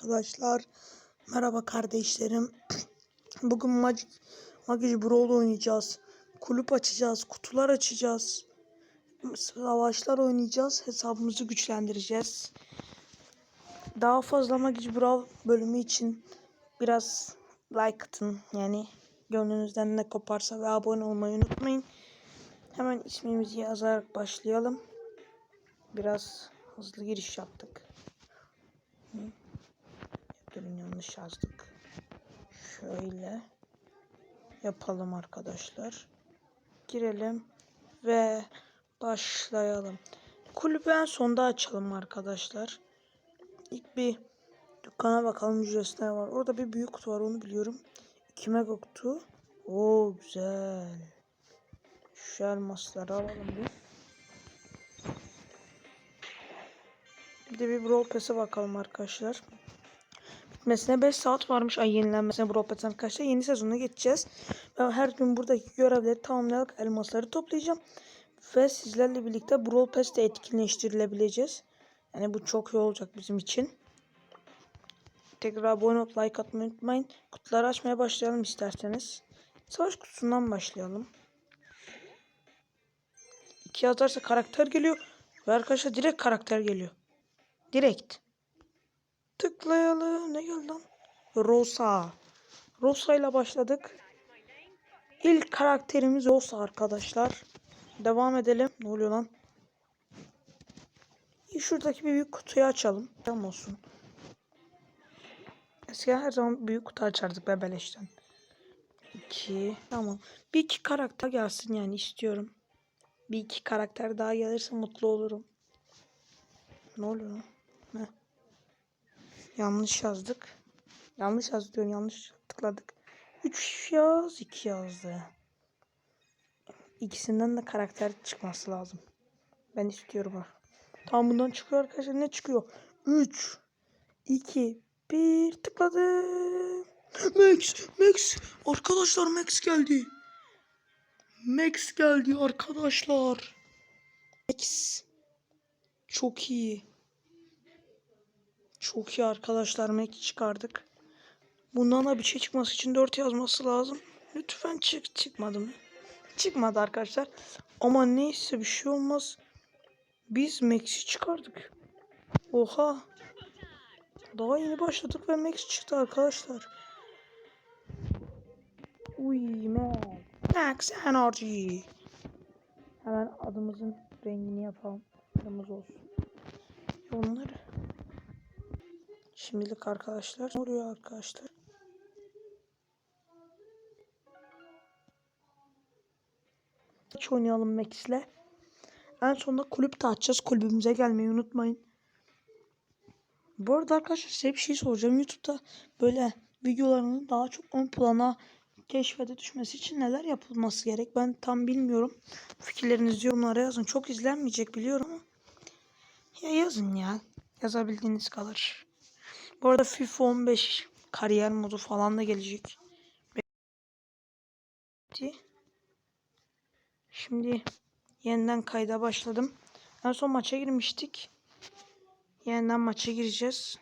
arkadaşlar. Merhaba kardeşlerim. Bugün Magic, Magic Brawl oynayacağız. Kulüp açacağız, kutular açacağız. Savaşlar oynayacağız. Hesabımızı güçlendireceğiz. Daha fazla Magic Brawl bölümü için biraz like atın. Yani gönlünüzden ne koparsa ve abone olmayı unutmayın. Hemen ismimizi yazarak başlayalım. Biraz hızlı giriş yaptık. Durun yanlış yazdık. Şöyle yapalım arkadaşlar. Girelim ve başlayalım. Kulübü en sonda açalım arkadaşlar. İlk bir dükkana bakalım ücretsiz ne var. Orada bir büyük kutu var onu biliyorum. 2 mega kutu. Oo güzel. Şu elmasları alalım bir. Bir de bir Brawl Pass'e bakalım arkadaşlar. Bitmesine 5 saat varmış. Ay yenilenmesine Brawl Pass arkadaşlar. Yeni sezona geçeceğiz. Ben her gün buradaki görevleri tamamlayarak elmasları toplayacağım. Ve sizlerle birlikte Brawl Pass'te etkinleştirilebileceğiz. Yani bu çok iyi olacak bizim için. Tekrar abone olup like atmayı unutmayın. Kutuları açmaya başlayalım isterseniz. Savaş kutusundan başlayalım. İki yazarsa karakter geliyor. Ve arkadaşlar direkt karakter geliyor. Direkt. Tıklayalım. Ne geldi lan? Rosa. Rosa ile başladık. İlk karakterimiz Rosa arkadaşlar. Devam edelim. Ne oluyor lan? Şuradaki bir büyük kutuyu açalım. Tamam olsun. Eskiden her zaman büyük kutu açardık bebeleşten. İki. Tamam. Bir iki karakter gelsin yani istiyorum. Bir iki karakter daha gelirse mutlu olurum. Ne oluyor lan? Yanlış yazdık. Yanlış yazdık diyorum. Yanlış tıkladık. 3 yaz 2 yazdı. İkisinden de karakter çıkması lazım. Ben istiyorum ha. Tamam bundan çıkıyor arkadaşlar. Ne çıkıyor? 3 2 1 tıkladım. Max, Max. Arkadaşlar Max geldi. Max geldi arkadaşlar. Max. Çok iyi. Çok iyi arkadaşlar Mac çıkardık. Bundan da bir şey çıkması için 4 yazması lazım. Lütfen çık çıkmadı mı? Çıkmadı arkadaşlar. Ama neyse bir şey olmaz. Biz Max'i çıkardık. Oha. Daha yeni başladık ve Max çıktı arkadaşlar. Uy Max. Max Energy. Hemen adımızın rengini yapalım. Kırmızı olsun. Onları. Şimdilik arkadaşlar. Ne oluyor arkadaşlar? Maç oynayalım Max'le. En sonunda kulüp de açacağız. Kulübümüze gelmeyi unutmayın. Bu arada arkadaşlar size bir şey soracağım. YouTube'da böyle videolarının daha çok ön plana keşfete düşmesi için neler yapılması gerek? Ben tam bilmiyorum. Fikirlerinizi yorumlara yazın. Çok izlenmeyecek biliyorum ama. Ya yazın ya. Yazabildiğiniz kadar. Bu arada FIFA 15 kariyer modu falan da gelecek. Şimdi yeniden kayda başladım. En son maça girmiştik. Yeniden maça gireceğiz.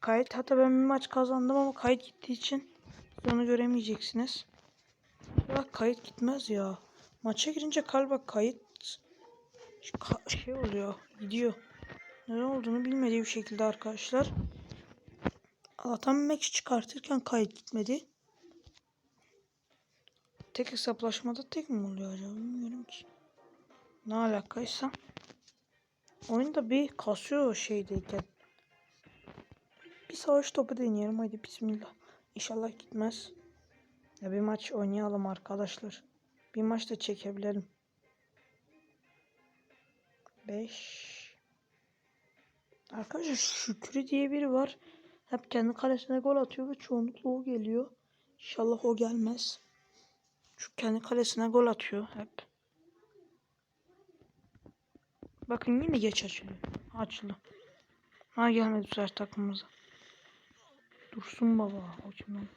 Kayıt hatta ben bir maç kazandım ama kayıt gittiği için onu göremeyeceksiniz. Bak kayıt gitmez ya. Maça girince kalba kayıt şey oluyor gidiyor. Ne olduğunu bilmediği bir şekilde arkadaşlar. Allah'tan Max çıkartırken kayıt gitmedi. Tek hesaplaşmada tek mi oluyor acaba bilmiyorum ki. Ne alakaysa. Oyunda bir kasıyor şeydeyken. Bir savaş topu deneyelim hadi bismillah. İnşallah gitmez. Ya bir maç oynayalım arkadaşlar. Bir maç da çekebilirim. 5 Arkadaşlar Şükrü diye biri var. Hep kendi kalesine gol atıyor ve çoğunlukla o geliyor. İnşallah o gelmez. Şu kendi kalesine gol atıyor hep. Bakın yine geç açılıyor. Açıldı. Ha gelmedi bu sefer takımımıza. Dursun baba. O kim lan?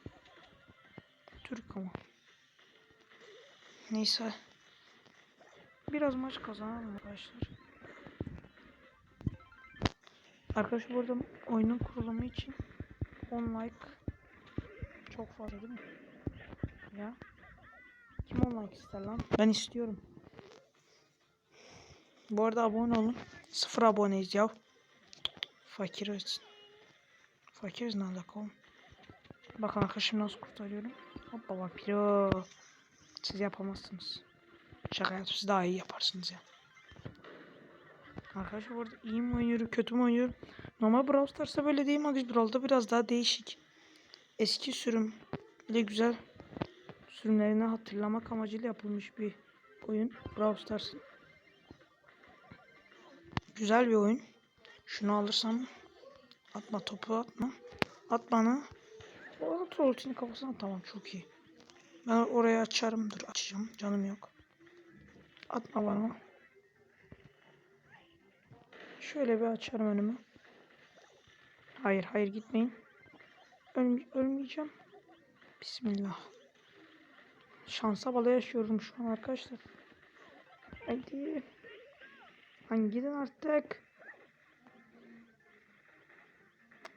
Türk ama. Neyse. Biraz maç kazanalım arkadaşlar. Arkadaşlar burada oyunun kurulumu için 10 like çok fazla değil mi? Ya. Kim 10 like ister lan? Ben istiyorum. Bu arada abone olun. Sıfır aboneyiz ya. Fakiriz. Fakiriz ne alaka oğlum? Bakın arkadaşım nasıl kurtarıyorum. Hoppa bak. Siz yapamazsınız. Şaka yaptım siz daha iyi yaparsınız ya. Arkadaşlar burada iyi mi oynuyorum kötü mü oynuyorum? Normal Brawl Stars'ta böyle değil mi? Brawl'da biraz daha değişik. Eski sürüm. Bir de güzel sürümlerini hatırlamak amacıyla yapılmış bir oyun. Brawl Stars. Güzel bir oyun. Şunu alırsam atma topu atma. At bana. O kafasına tamam çok iyi. Ben orayı açarım. Dur açacağım. Canım yok. Atma bana. Şöyle bir açarım önümü. Hayır hayır gitmeyin. Ölme, ölmeyeceğim. Bismillah. Şansa bala yaşıyorum şu an arkadaşlar. Haydi. Lan gidin artık.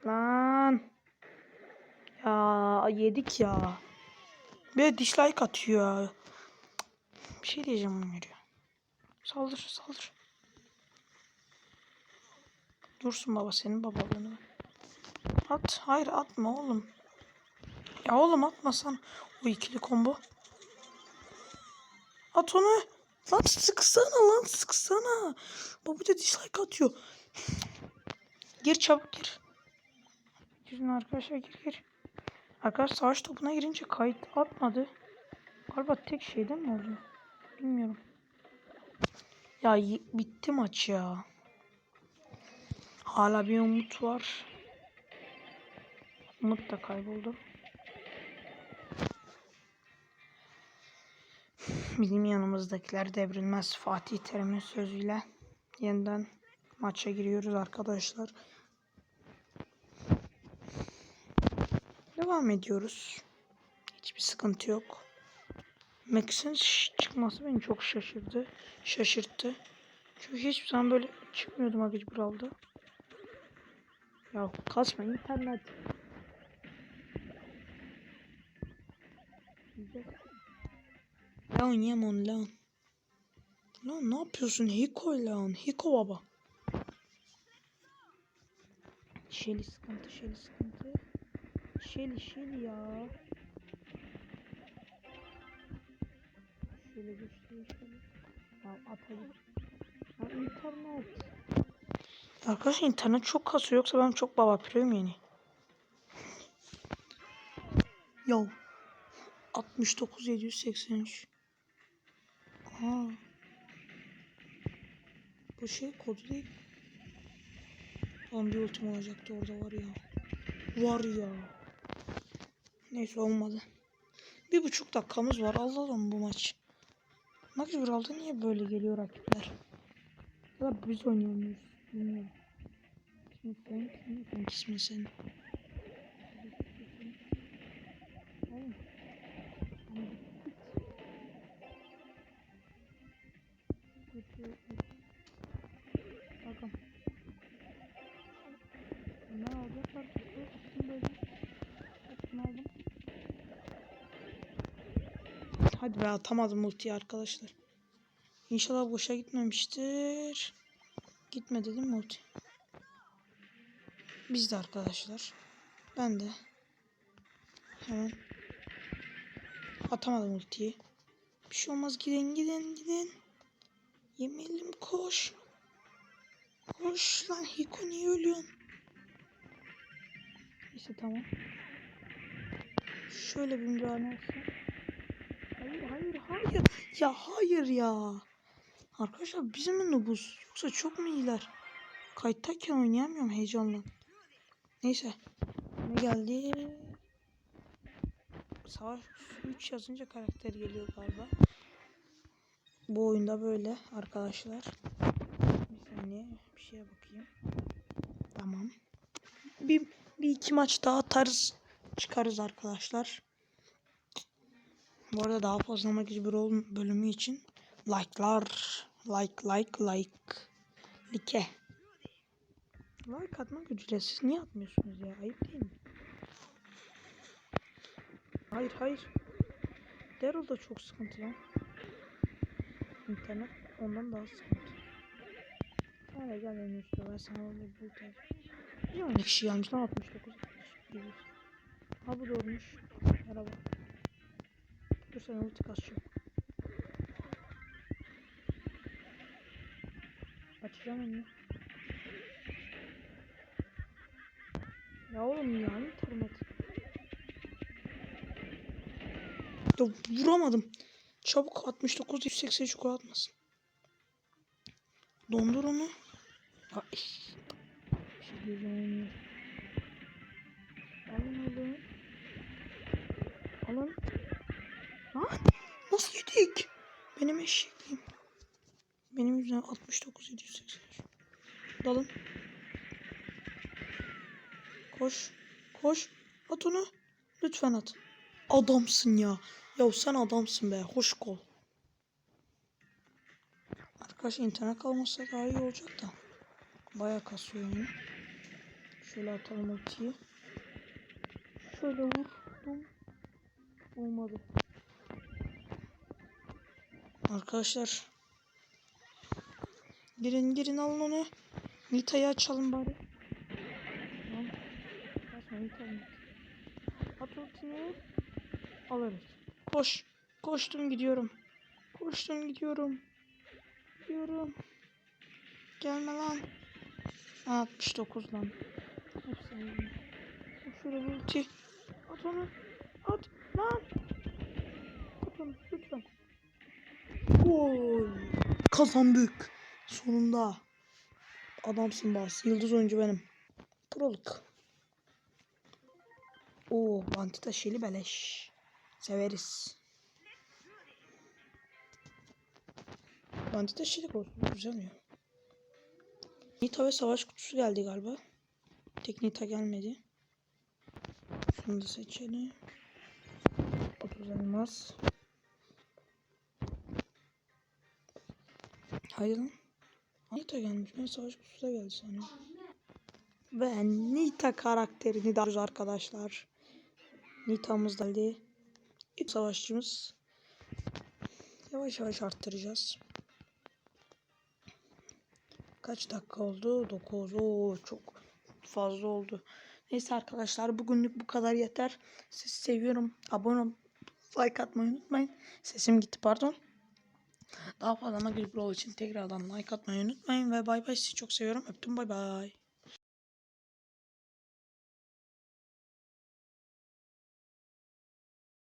Lan. Ya yedik ya. Bir dislike atıyor. Bir şey diyeceğim Ömer'e. Saldır saldır. Dursun baba senin babalığını. At. Hayır atma oğlum. Ya oğlum atmasan. O ikili combo. At onu. Lan sıksana lan sıksana. Baba da dislike atıyor. Gir çabuk gir. Girin arkadaşlar gir gir. Arkadaşlar savaş topuna girince kayıt atmadı. Galiba tek şeyde mi oluyor? Bilmiyorum. Ya bitti maç ya. Hala bir umut var. Umut da kayboldu. Bizim yanımızdakiler devrilmez Fatih Terim'in sözüyle yeniden maça giriyoruz arkadaşlar. Devam ediyoruz. Hiçbir sıkıntı yok. Max'in çıkması beni çok şaşırdı. Şaşırttı. Çünkü hiçbir zaman böyle çıkmıyordum Agıcı Bral'da. Ya kasma internet. Lan Yemon lan. Lan ne yapıyorsun Hiko lan? Hiko baba. Şeli sıkıntı, şeli sıkıntı. Şeli, şeli ya. Şöyle göstereyim şöyle. Ya atalım. Ya internet. Arkadaşlar internet çok kasıyor yoksa ben çok baba piroyum yeni. Yo. 69 783. Aa. Bu şey kodu değil. Lan bir ultim olacaktı orada var ya. Var ya. Neyse olmadı. Bir buçuk dakikamız var. Alalım bu maç. Maç Bral'da niye böyle geliyor rakipler? Ya biz oynayamıyoruz. Bilmiyorum. Şimdi böyle. Hepsini aldım. Hadi be atamadım multiyi arkadaşlar. İnşallah boşa gitmemiştir. Gitmedi değil mi multi? Biz de arkadaşlar. Ben de. Hemen. Atamadım ultiyi. Bir şey olmaz gidin gidin gidin. Yemeyelim koş. Koş lan Hiko niye ölüyorsun? Neyse tamam. Şöyle bir müdahale olsun. Hayır hayır hayır. Ya hayır ya. Arkadaşlar bizim mi nubuz? Yoksa çok mu iyiler? Kayıttayken oynayamıyorum heyecanla. Neyse. Ne geldi? Savaş 3 yazınca karakter geliyor galiba. Bu oyunda böyle arkadaşlar. Bir saniye bir şeye bakayım. Tamam. Bir, bir iki maç daha atarız. Çıkarız arkadaşlar. Bu arada daha fazla Magic Brawl bölümü için like'lar like like like like Like atmak ücretsiz. Niye atmıyorsunuz ya? Ayıp değil mi? Hayır hayır. Daryl da çok sıkıntı lan. İnternet ondan daha sıkıntı. Hala gel benim üstüne ben sana orada bir alacağım. Niye 12 kişi gelmiş lan 69 gibi. Ha bu doğrumuş. Merhaba. Dur sen ulti kasacağım. Onu. Ya oğlum ya internet. Ya vuramadım. Çabuk 69 183 gol atmasın. Dondur onu. Bir şey. Alın alın. Alın. Lan nasıl yedik? Benim eşekliğim. Benim yüzümden 69 783. Dalın. Koş. Koş. At onu. Lütfen at. Adamsın ya. Ya sen adamsın be. Hoş kol. Arkadaş internet kalmasa daha iyi olacak da. Baya kasıyor oyunu. Şöyle atalım ultiyi. Şöyle vurdum. Olmadı. Arkadaşlar. Girin girin alın onu. Nita'yı açalım bari. Tamam. Alırız. Koş. Koştum gidiyorum. Koştum gidiyorum. Gidiyorum. Gelme lan. 69 lan. Hepsini bir ulti. At onu. At lan. At onu lütfen. Gol. Kazandık. Sonunda. Adamsın bas. Yıldız oyuncu benim. Proluk. Oo, Vantita Şeli beleş. Severiz. Vantita Şeli olsun. Güzel ya. Nita ve savaş kutusu geldi galiba. Tek Nita gelmedi. Şunu da seçelim. 30 elmas. Hayır lan. Nita gelmiş. Ben savaş kutusu da geldi sanıyorum. Ve Nita karakterini de alıyoruz arkadaşlar. Nita'mız da geldi. İlk savaşçımız. Yavaş yavaş arttıracağız. Kaç dakika oldu? 9. Oo çok fazla oldu. Neyse arkadaşlar bugünlük bu kadar yeter. Sizi seviyorum. Abone ol, like atmayı unutmayın. Sesim gitti pardon. Daha fazla Nagil Brawl için tekrardan like atmayı unutmayın ve bay bay sizi çok seviyorum. Öptüm bay bay.